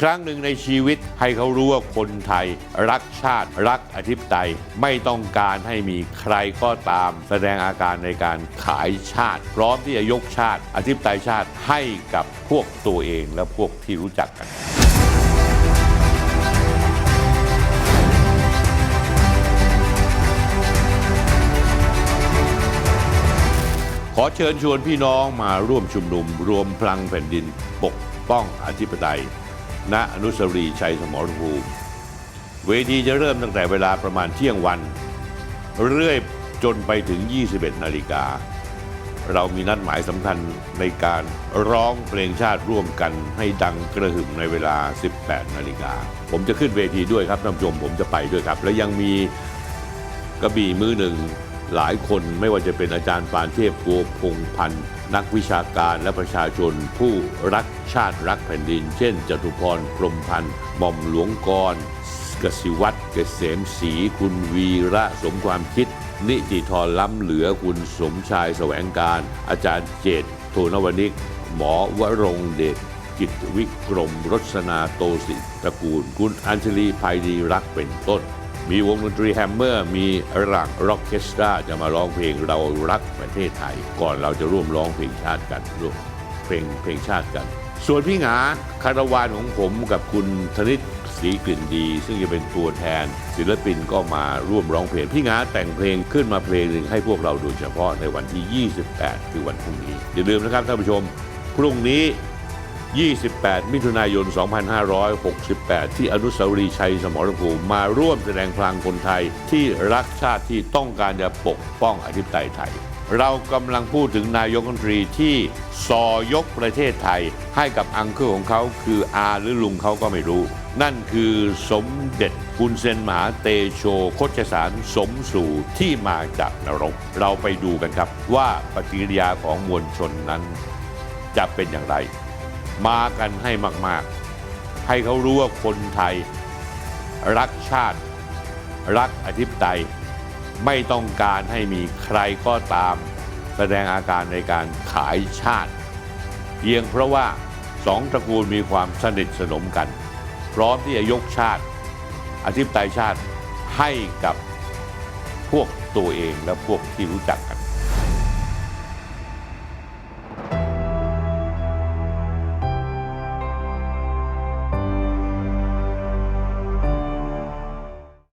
ครั้งหนึ่งในชีวิตให้เขารู้ว่าคนไทย รักชาติรักอธิปไตยไม่ต้องการให้มีใครก็ตาม แสดงอาการในการขายชาติ พร้อมที่จะยกชาติ อธิปไตยชาติให้กับพวกตัวเองและพวกที่รู้จักกันขอเชิญชวนพี่น้องมาร่วมชุมนุม รวมพลังแผ่นดินปกป้องอธิปไตย ณอนุสรีชัยสมรภูมิ เวทีจะเริ่มตั้งแต่เวลาประมาณเที่ยงวัน เรื่อยจนไปถึง 21 นาฬิกา เรามีนัดหมายสำคัญในการร้องเพลงชาติร่วมกันให้ดังกระหึ่มในเวลา 18 นาฬิกา ผมจะขึ้นเวทีด้วยครับท่านผู้ชมผมจะไปด้วยครับ และยังมีกระบี่มือหนึ่ง หลายคนไม่ว่าจะเป็นอาจารย์ปานเทพพัวพงพันธ์นักวิชาการและประชาชนผู้รักชาติรักแผ่นดิน เช่น จตุพรพรมพันธ์หม่อมหลวงกรกสิวัตรเกษมศรีคุณวีระสมความคิด นิติธรล้ำเหลือคุณสมชายแสวงการ อาจารย์เจตโทนวนิก หมอวรงเดชกิจวิกรมรสนาโตสิตระกูล คุณอัญชลีภัยดีรักเป็นต้น มีวงดนตรีแฮมเมอร์ มีหลังร็อกเคสตราจะมาร้องเพลงเรารักประเทศไทย ก่อนเราจะร่วมร้องเพลงชาติกันร่วมเพลงเพลงชาติกัน ส่วนพี่หงาคาราวานของผมกับคุณธนิตศรีกลิ่นดี ซึ่งจะเป็นตัวแทน ศิลปินก็มาร่วมร้องเพลง พี่หงาแต่งเพลงขึ้นมาเพลงหนึ่งให้พวกเราโดยเฉพาะในวันที่ 28 คือวันพรุ่งนี้ อย่าลืมนะครับท่านผู้ชม พรุ่งนี้ 28 มิถุนายน 2568 ที่อนุสาวรีย์ชัยสมรภูมิมาร่วมแสดงพลังคนไทยที่รักชาติที่ต้องการจะปกป้องอธิปไตยไทย เรากำลังพูดถึงนายกรัฐมนตรีที่สอยกประเทศไทย ให้กับอังเคิลของเขาคืออาหรือลุงเขาก็ไม่รู้ นั่นคือสมเด็จกุนเซนหมาเตโชโคชสารสมสู่ที่มาจากนรก เราไปดูกันครับว่าปฏิกิริยาของมวลชนนั้นจะเป็นอย่างไร มากันให้มาก ๆ ให้เขารู้ว่าคนไทย รักชาติ รักอธิปไตย ไม่ต้องการให้มีใครก็ตาม แสดงอาการในการขายชาติเพียงเพราะว่าสองตระกูลมีความสนิทสนมกัน พร้อมที่จะยกชาติ อธิปไตยชาติให้กับพวกตัวเองและพวกที่รู้จักกัน